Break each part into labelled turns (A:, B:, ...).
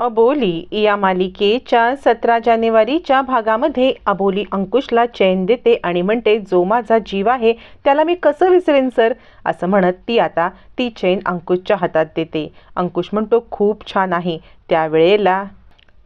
A: अबोली या मालिकेच्या सतरा जानेवारीच्या भागामध्ये अबोली अंकुशला चैन देते आणि म्हणते जो माझा जीव आहे त्याला मी कसं विसरेन सर? असं म्हणत ती आता ती चैन अंकुशच्या हातात देते. अंकुश म्हणतो खूप छान आहे. त्यावेळेला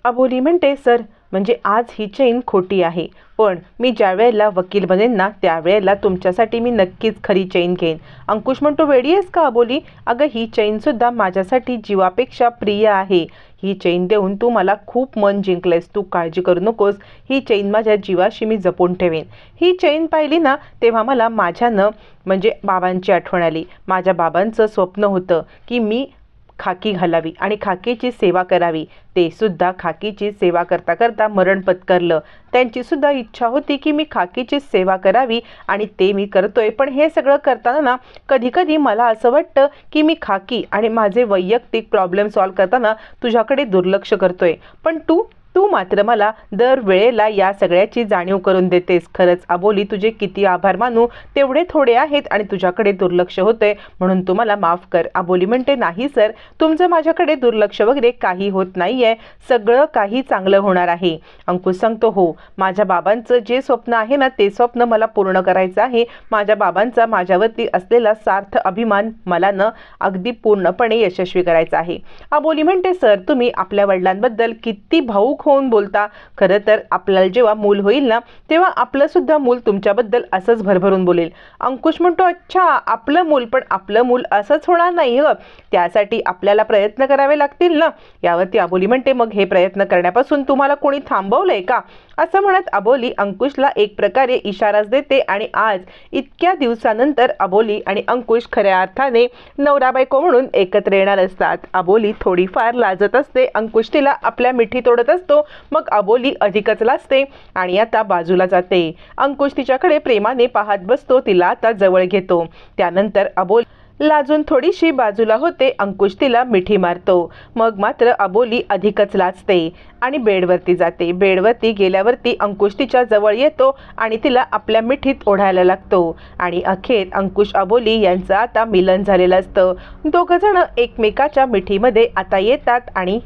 A: अबोली म्हणते सर म्हणजे आज ही चैन खोटी आहे. पण मी ज्या वेळेला वकील बनेन ना त्यावेळेला तुमच्यासाठी मी नक्कीच खरी चैन घेईन. अंकुश म्हणतो वेडी आहेस का अबोली अगं ही चैनसुद्धा माझ्यासाठी जीवापेक्षा प्रिय आहे. ही चैन देऊन तू मला खूप मन जिंकलेस तू काळजी करू नकोस. ही चैन माझ्या जीवाशी मी जपून ठेवेन. ही चैन पाहिली ना तेव्हा मला माझ्यानं म्हणजे बाबांची आठवण आली. माझ्या बाबांचं स्वप्न होतं की मी खाकी घालावी आणि खाकीची सेवा करावी. ते सुद्धा खाकीची सेवा करता करता मरण पत्करलं. त्यांची सुद्धा इच्छा होती की मी खाकीची सेवा करावी आणि ते मी करतोय. पण हे सगळं करताना ना कधीकधी मला असं वाटतं की मी खाकी आणि माझे वैयक्तिक प्रॉब्लेम सॉल्व करताना तुझ्याकडे दुर्लक्ष करतोय. पण तू तू मात्र मला दर वेळेला या सगळ्याची जाणीव करून देतेस. खरंच अबोली तुझे किती आभार मानू तेवढे थोडे आहेत आणि तुझ्याकडे दुर्लक्ष होते म्हणून तू मला माफ कर. अबोली म्हणते नाही सर. तुमचं माझ्याकडे दुर्लक्ष वगैरे काही होत नाही आहे सगळं काही चांगलं होणार आहे. अंकुश सांगतो हो. माझ्या बाबांचं जे स्वप्न आहे ना ते स्वप्न मला पूर्ण करायचं आहे. माझ्या बाबांचा माझ्यावरती असलेला सार्थ अभिमान मला न अगदी पूर्णपणे यशस्वी करायचा आहे. अबोली म्हणते सर तुम्ही आपल्या वडिलांबद्दल किती भाऊक होऊन बोलता. खरं तर आपल्याला जेव्हा मूल होईल ना तेव्हा आपलं सुद्धा मूल तुमच्याबद्दल असंच भरभरून बोलेल. अंकुश म्हणतो अच्छा आपलं मूल पण आपलं मूल असंच होणार नाही हं. त्यासाठी आपल्याला प्रयत्न करावे लागतील ना. यावरती अबोली म्हणते मग हे प्रयत्न करण्यापासून तुम्हाला कोणी थांबवलंय का? असं म्हणत अबोली अंकुशला एक प्रकारे इशाराच देते आणि आज इतक्या दिवसानंतर अबोली आणि अंकुश खऱ्या अर्थाने नवरा बायको म्हणून एकत्र येणार असतात. अबोली थोडीफार लाजत असते. अंकुश तिला आपल्या मिठी तोडत असतो. मग अबोली अधिकच लाजते आणि आता बाजूला जाते. अंकुश तिच्याकडे प्रेमाने पाहत बसतो तिला आता जवळ घेतो. त्यानंतर अबोल लाजून थोडीशी बाजूला होते अंकुश तिला मिठी मारतो. मग मात्र अबोली अधिकच लाजते आणि बेडवरती जाते. बेडवरती गेल्यावरती अंकुश तिच्या जवळ येतो आणि तिला आपल्या मिठीत ओढायला लागतो. आणि अखेर अंकुश अबोली यांचं आता मिलन झालेलं असतं. दोघंजणं एकमेकाच्या मिठीमध्ये आता येतात आणि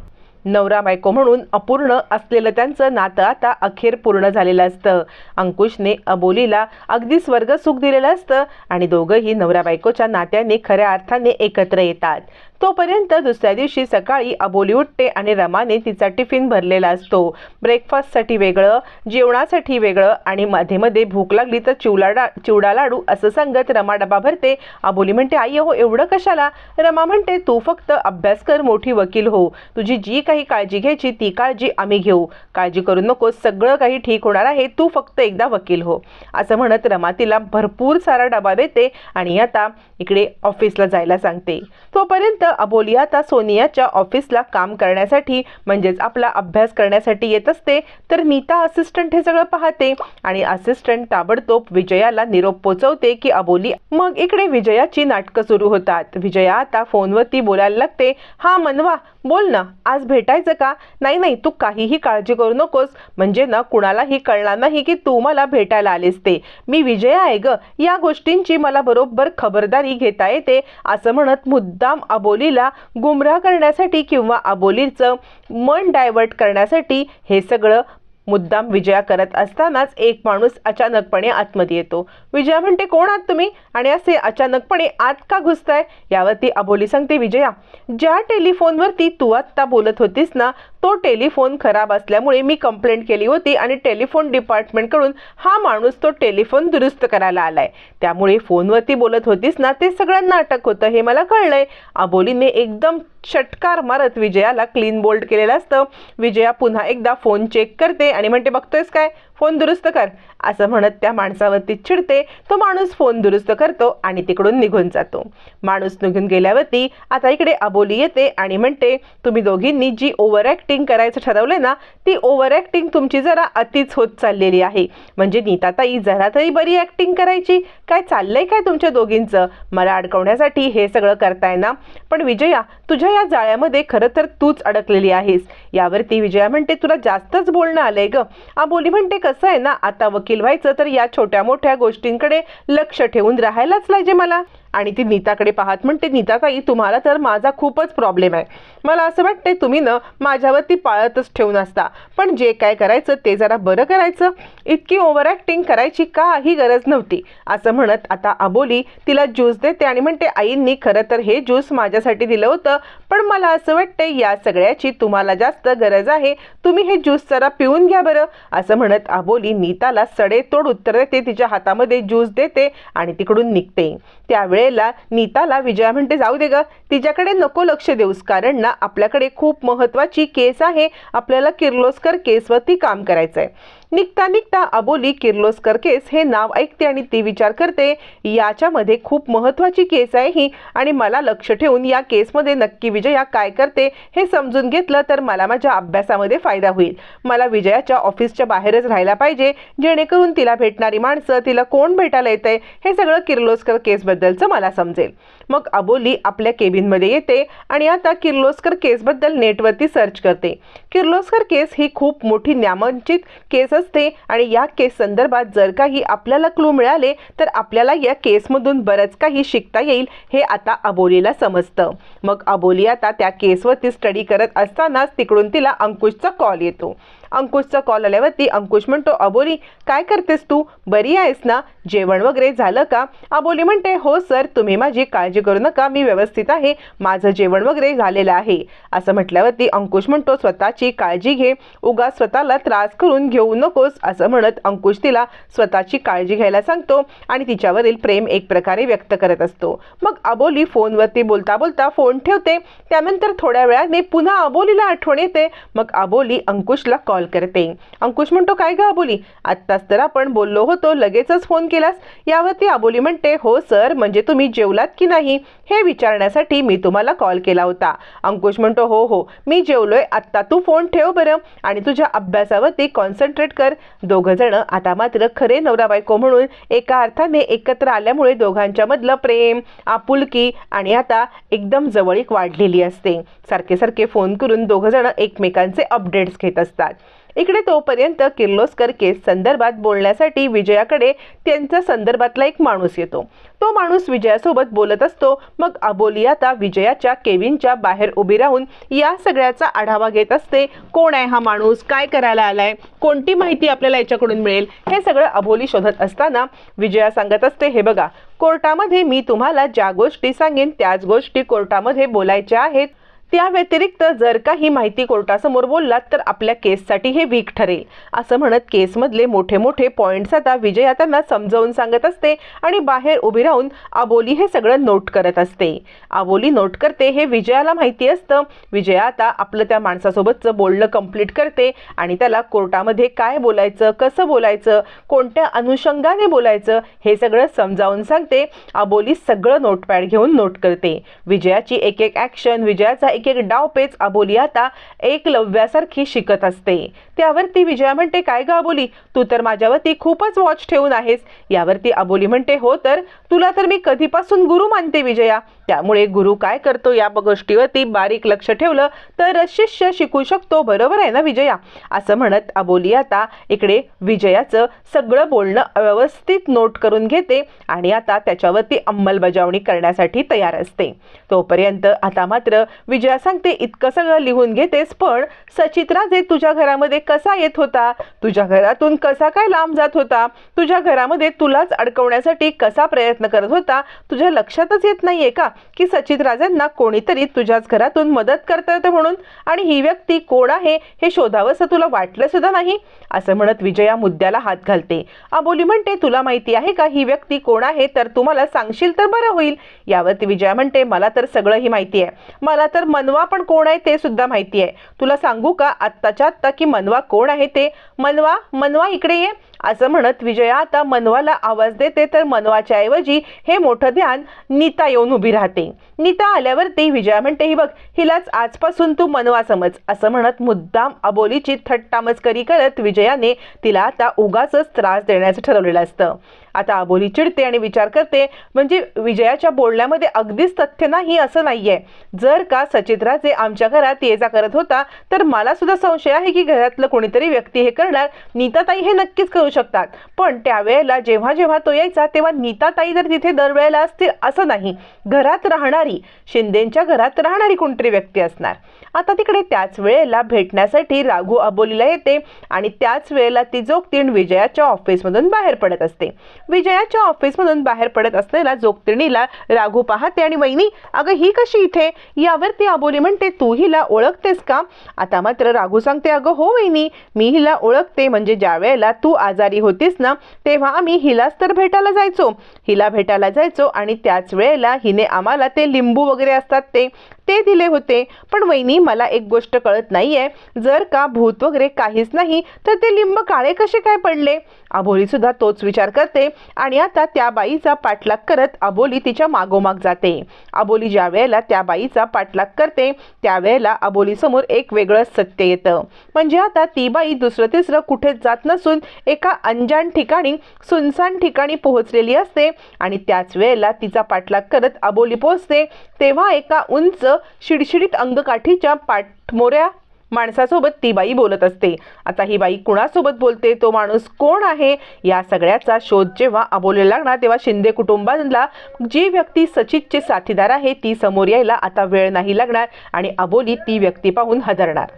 A: नवरा बायको म्हणून अपूर्ण असलेलं त्यांचं नातं आता अखेर पूर्ण झालेलं असतं. अंकुशने अबोलीला अगदी स्वर्ग सुख दिलेलं असतं आणि दोघंही नवरा बायकोच्या नात्याने खऱ्या अर्थाने एकत्र येतात. तोपर्यंत दुसऱ्या दिवशी सकाळी अबोली उठते आणि रमाने तिचा टिफिन भरलेला असतो. ब्रेकफास्टसाठी वेगळं जेवणासाठी वेगळं आणि मध्ये मध्ये भूक लागली तर चिवला चिवडा लाडू असं सांगत रमा डबा भरते. अबोली म्हणते आई हो एवढं कशाला? रमा म्हणते तू फक्त अभ्यास कर मोठी वकील हो. तुझी जी काही काळजी घ्यायची ती काळजी आम्ही घेऊ. काळजी करू नको सगळं काही ठीक होणार आहे. तू फक्त एकदा वकील हो. असं म्हणत रमा तिला भरपूर सारा डबा देते आणि आता इकडे ऑफिसला जायला सांगते. तोपर्यंत अबोली आता सोनियाच्या ऑफिसला काम करण्यासाठी म्हणजेच आपला अभ्यास करण्यासाठी येत असते तर नीता असिस्टंट हे सगळं पाहते. आणि असिस्टंट ताबडतोब विजयाला निरोप पोचवते की अबोली मग इकडे विजयाची नाटकं सुरू होतात. विजया आता फोनवरती बोलायला लागते. हा मनवा बोल ना. आज भेटायचं का? नाही नाही तू काहीही काळजी करू नकोस. म्हणजे ना कुणालाही कळणार नाही की तू मला भेटायला आलेस ते. मी विजया आहे ग. या गोष्टींची मला बरोबर खबरदारी घेता येते. असं म्हणत मुद्दाम अबोली अबोलीला गुमराह करण्यासाठी किंवा अबोलीचं मन डायवर्ट करण्यासाठी हे सगळं मुद्दाम विजया करत असतानाच एक माणूस अचानकपणे आतमध्ये येतो. विजया म्हणते कोण आहात तुम्ही? आणि असे अचानकपणे आत का घुसताय? यावरती अबोली सांगते विजया ज्या टेलिफोनवरती तू आत्ता बोलत होतीस ना तो टेलिफोन खराब असल्यामुळे मी कंप्लेंट केली होती आणि टेलिफोन डिपार्टमेंटकडून हा माणूस तो टेलिफोन दुरुस्त करायला आलाय. त्यामुळे फोनवरती बोलत होतीस ना ते सगळ्यांना अटक होतं हे मला कळलंय. अबोलीने एकदम षटकार मारत विजयाला क्लीन बोल्ड केलेलं असतं. विजया पुन्हा एकदा फोन चेक करते आणि म्हणते बघतोयस काय? फोन दुरुस्त कर. असं म्हणत त्या माणसावरती चिडते. तो माणूस फोन दुरुस्त करतो आणि तिकडून निघून जातो. माणूस निघून गेल्यावरती आता इकडे अबोली येते आणि म्हणते तुम्ही दोघींनी जी ओव्हर ॲक्टिंग करायचं ठरवलं ना ती ओव्हर ॲक्टिंग तुमची जरा अतिच होत चाललेली आहे. म्हणजे नीताताई जरा तरी बरी ॲक्टिंग करायची. काय चाललंय काय तुमच्या दोघींचं? मला अडकवण्यासाठी हे सगळं करताय ना? पण विजया तुझ्या या जाळ्यामध्ये खरं तर तूच अडकलेली आहेस. यावरती विजया म्हणते तुला जास्तच बोलणं आलंय ग. अबोली म्हणते कसं आहे ना आता वकील व्हायचं तर या छोट्या मोठ्या गोष्टींकडे लक्ष ठेवून राहायलाच पाहिजे मला. आणि ती नीताकडे पाहत म्हणते नीताताई तुम्हाला तर माझा खूपच प्रॉब्लेम आहे. मला असं वाटते तुम्ही न माझ्यावरती पाळतच ठेवून असता. पण जे काय करायचं ते जरा बरं करायचं. इतकी ओव्हर ॲक्टिंग करायची काही गरज नव्हती. असं म्हणत आता अबोली तिला ज्यूस देते आणि म्हणते आईंनी खरं तर हे ज्यूस माझ्यासाठी दिलं होतं पण मला असं वाटते या सगळ्याची तुम्हाला जास्त गरज आहे. तुम्ही हे ज्यूस जरा पिऊन घ्या बरं. असं म्हणत अबोली नीताला सडेतोड उत्तर देते तिच्या हातामध्ये ज्यूस देते आणि तिकडून निघते. त्यावेळी वेळेला नीताला विजया म्हणते जाऊ दे ग तिच्याकडे नको लक्ष देऊस कारण ना आपल्याकडे खूप महत्त्वाची केस आहे. आपल्याला किर्लोस्कर केसवरती काम करायचं आहे निघता निघता अबोली किर्लोस्कर केस हे नाव ऐकते आणि ती विचार करते याच्यामध्ये खूप महत्त्वाची केस आहे ही आणि मला लक्ष ठेवून या केसमध्ये नक्की विजया काय करते हे समजून घेतलं तर मला माझ्या अभ्यासामध्ये फायदा होईल. मला विजयाच्या ऑफिसच्या बाहेरच राहायला पाहिजे जेणेकरून तिला भेटणारी माणसं तिला कोण भेटायला येतंय हे सगळं किर्लोस्कर केसबद्दलचं मला समजेल. मग अबोली आपल्या केबिनमध्ये येते आणि आता किर्लोस्कर केसबद्दल नेटवरती सर्च करते. किर्लोस्कर केस ही खूप मोठी न्यामांचित केस असते आणि या केस संदर्भात जर काही आपल्याला क्लू मिळाले तर आपल्याला या केसमधून बरंच काही शिकता येईल हे आता अबोलीला समजतं. मग अबोली आता त्या केसवरती स्टडी करत असतानाच तिकडून तिला अंकुशचा कॉल येतो. अंकुशचा कॉल आल्यावरती अंकुश म्हणतो अबोली काय करतेस तू? बरी आहेस ना? जेवण वगैरे झालं का? अबोली म्हणते हो सर तुम्ही माझी काळजी करू नका मी व्यवस्थित आहे माझं जेवण वगैरे झालेलं आहे. असं म्हटल्यावरती अंकुश म्हणतो स्वतःची काळजी घे उगा स्वतःला त्रास करून घेऊ नकोस असं म्हणत अंकुश तिला स्वतःची काळजी घ्यायला सांगतो आणि तिच्यावरील प्रेम एक प्रकारे व्यक्त करत असतो. मग अबोली फोनवरती बोलता बोलता फोन ठेवते. त्यानंतर थोड्या वेळाने पुन्हा अबोलीला आठवण येते. मग अबोली अंकुशला कॉल कॉल करते. अंकुश म्हणतो काय ग अबोली आत्ताच तर आपण बोललो होतो लगेचच फोन केलास. यावरती अबोली म्हणते हो सर म्हणजे तुम्ही जेवलात की नाही? हे विचारण्यासाठी मी तुम्हाला कॉल केला होता. अंकुश म्हणतो हो हो मी जेवलोय. आत्ता तू फोन ठेव बरं आणि तुझ्या अभ्यासावरती कॉन्सन्ट्रेट कर. दोघं जण आता मात्र खरे नवरा बायको म्हणून एका अर्थाने एकत्र आल्यामुळे दोघांच्या मधलं प्रेम आपुलकी आणि आता एकदम जवळीक वाढलेली असते. सारखे सारखे फोन करून दोघं जण एकमेकांचे अपडेट्स घेत असतात. इकडे तोपर्यंत किर्लोस्कर केस संदर्भात बोलण्यासाठी विजयाकडे त्यांच्या संदर्भातला एक माणूस येतो. तो माणूस विजयासोबत बोलत असतो. मग अबोली आता विजयाच्या केविनच्या बाहेर उभी राहून या सगळ्याचा आढावा घेत असते. कोण आहे हा माणूस? काय करायला आलाय? कोणती माहिती आपल्याला याच्याकडून मिळेल? हे सगळं अबोली शोधत असताना विजया सांगत असते हे बघा कोर्टामध्ये मी तुम्हाला ज्या गोष्टी सांगेन त्याच गोष्टी कोर्टामध्ये बोलायच्या आहेत. त्या व्यतिरिक्त जर काही माहिती कोर्टासमोर बोललात तर आपल्या केससाठी हे वीक ठरेल. असं म्हणत केसमधले मोठे मोठे पॉईंट्स आता विजया त्यांना समजावून सांगत असते आणि बाहेर उभी राहून आबोली हे सगळं नोट करत असते. आबोली नोट करते हे विजयाला माहिती असतं. विजया आता आपलं त्या माणसासोबतचं बोलणं कंप्लीट करते आणि त्याला कोर्टामध्ये काय बोलायचं कसं बोलायचं कोणत्या अनुषंगाने बोलायचं हे सगळं समजावून सांगते. आबोली सगळं नोटपॅड घेऊन नोट करते. विजयाची एक एक ॲक्शन विजयाचा एक एक डाव पेच अबोली आता एकलव्यासारखी शिकत असते. त्यावरती विजया म्हणते काय ग अबोली तू तर माझ्यावरती खूपच वॉच ठेवून आहेस. यावरती अबोली म्हणते हो तर तुला तर मी कधीपासून गुरु मानते विजया? त्यामुळे गुरु काय करतो या गोष्टीवरती बारीक लक्ष ठेवलं तर शिष्य शिकू शकतो. बरोबर आहे ना विजया? असं म्हणत अबोली आता इकडे विजयाचं सगळं बोलणं व्यवस्थित नोट करून घेते आणि आता त्याच्यावरती अंमलबजावणी करण्यासाठी तयार असते. तोपर्यंत आता मात्र विजया सांगते इतकं सगळं लिहून घेतेस पण सचित्रा जे तुझ्या घरामध्ये कसा येत होता? तुझ्या घरातून कसा काय लांब जात होता? तुझ्या घरामध्ये तुलाच अडकवण्यासाठी कसा प्रयत्न करत होता? तुझ्या लक्षातच येत नाहीये का? की सचित राजांना कोणीतरी तुझ्याच घरातून मदत करता येतं म्हणून. आणि ही व्यक्ती कोण आहे हे शोधावंसं तुला वाटलं सुद्धा नाही? असं म्हणत विजया मुद्द्याला हात घालते. अबोली म्हणते तुला माहिती आहे का ही व्यक्ती कोण आहे? तर तू मला सांगशील तर बरं होईल. यावरती विजया म्हणते मला तर सगळं ही माहिती आहे. मला तर मनवा पण कोण आहे ते सुद्धा माहिती आहे. तुला सांगू का आत्ताच्या आत्ता की मनवा कोण आहे ते? मनवा? मनवा इकडे ये. असं म्हणत विजया आता मनवाला आवाज देते तर मनवाच्या ऐवजी हे मोठं ध्यान नीता येऊन उभी राहते. नीता आल्यावरती विजया म्हणते ही बघ हिलाच आजपासून तू मनवा समज असं म्हणत मुद्दाम अबोलीची थट्टामस्करी करत विजयाने तिला आता उगाच त्रास देण्याचं ठरवलेलं असतं. आता अबोली चिडते आणि विचार करते म्हणजे विजयाच्या बोलण्यामध्ये अगदीच तथ्य नाही असं नाहीये. जर का सचित्राचे आमच्या घरात ये जा करत होता तर मला सुद्धा संशय आहे की घरातलं कोणीतरी व्यक्ती हे करणार नीताताई हे नक्कीच करू शकतात. पण त्यावेळेला जेव्हा जेव्हा तो यायचा तेव्हा नीताताई जर तिथे दरवेळेला असते असं नाही. घरात राहणारी शिंदेच्या घरात राहणारी कोणतरी व्यक्ती असणार. आता तिकडे त्याच वेळेला भेटण्यासाठी राघू अबोलीला येते आणि त्याच वेळेला ती जोगतीण विजयाच्या ऑफिसमधून बाहेर पडत असते. विजयाच्या ऑफिसमधून बाहेर पडत असलेला जोगतिणीला राघू पाहते आणि वहिनी अगं ही कशी इथे? यावर ती आबोली म्हणते तू हिला ओळखतेस का? आता मात्र राघू सांगते अगं हो वहिनी मी हिला ओळखते म्हणजे ज्या वेळेला तू आजारी होतीस ना तेव्हा आम्ही हिलाच तर भेटायला जायचो. हिला भेटायला जायचो आणि त्याच वेळेला हिने आम्हाला ते लिंबू वगैरे असतात ते. ते दिले होते. पण वहिनी मला एक गोष्ट कळत नाहीये. जर का भूत वगैरे काहीच नाही तर ते लिंब काळे कसे काय पडले? अबोली सुद्धा तोच विचार करते आणि आता त्या बाईचा पाठलाग करत अबोली तिच्या मागोमाग जाते. अबोली ज्या वेळेला त्या बाईचा पाठलाग करते त्यावेळेला अबोली समोर एक वेगळं सत्य येतं. म्हणजे आता ती बाई दुसरं तिसरं कुठेच जात नसून एका अंजान ठिकाणी सुनसान ठिकाणी पोहोचलेली असते आणि त्याच वेळेला तिचा पाठलाग करत अबोली पोहोचते. तेव्हा एका उंच शिडशिडीत अंगकाठीच्या पाठमोऱ्या माणसासोबत ती बाई बोलत असते. आता ही बाई कुणासोबत बोलते? तो माणूस कोण आहे? या सगळ्याचा शोध जेव्हा अबोले लागणार तेव्हा शिंदे कुटुंबाला जी व्यक्ती सचितचे साथीदार आहे ती समोर यायला आता वेळ नाही लागणार आणि अबोली ती व्यक्ती पाहून हदरणार